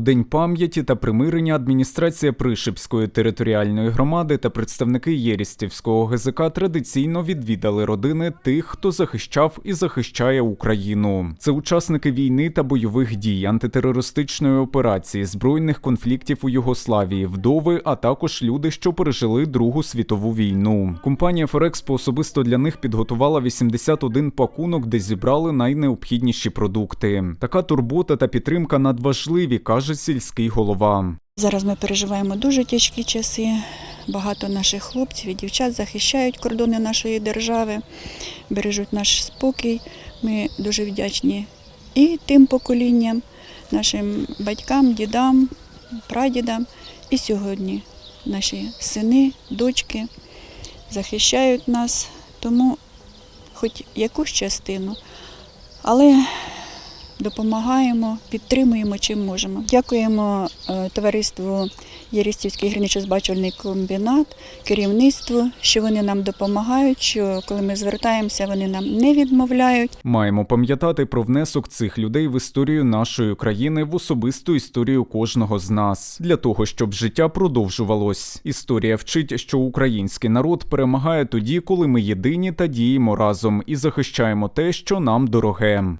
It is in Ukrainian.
день пам'яті та примирення адміністрація Пришипської територіальної громади та представники Єрістівського ГЗК традиційно відвідали родини тих, хто захищав і захищає Україну. Це учасники війни та бойових дій, антитерористичної операції, збройних конфліктів у Югославії, вдови, а також люди, що пережили Другу світову війну. Компанія Ферекспо особисто для них підготувала 81 пакунок, де зібрали найнеобхідніші продукти. Така турбота та підтримка надважливі, каже сільський голова. Зараз ми переживаємо дуже тяжкі часи. Багато наших хлопців і дівчат захищають кордони нашої держави, бережуть наш спокій. Ми дуже вдячні і тим поколінням, нашим батькам, дідам, прадідам. І сьогодні наші сини, дочки захищають нас, тому хоч якусь частину, але допомагаємо, підтримуємо чим можемо. Дякуємо е, товариству Єрістівський гірничо-збачувальний комбінат, керівництву, що вони нам допомагають, що коли ми звертаємося, вони нам не відмовляють. Маємо пам'ятати про внесок цих людей в історію нашої країни, в особисту історію кожного з нас, для того, щоб життя продовжувалось. Історія вчить, що український народ перемагає тоді, коли ми єдині та діємо разом і захищаємо те, що нам дороге.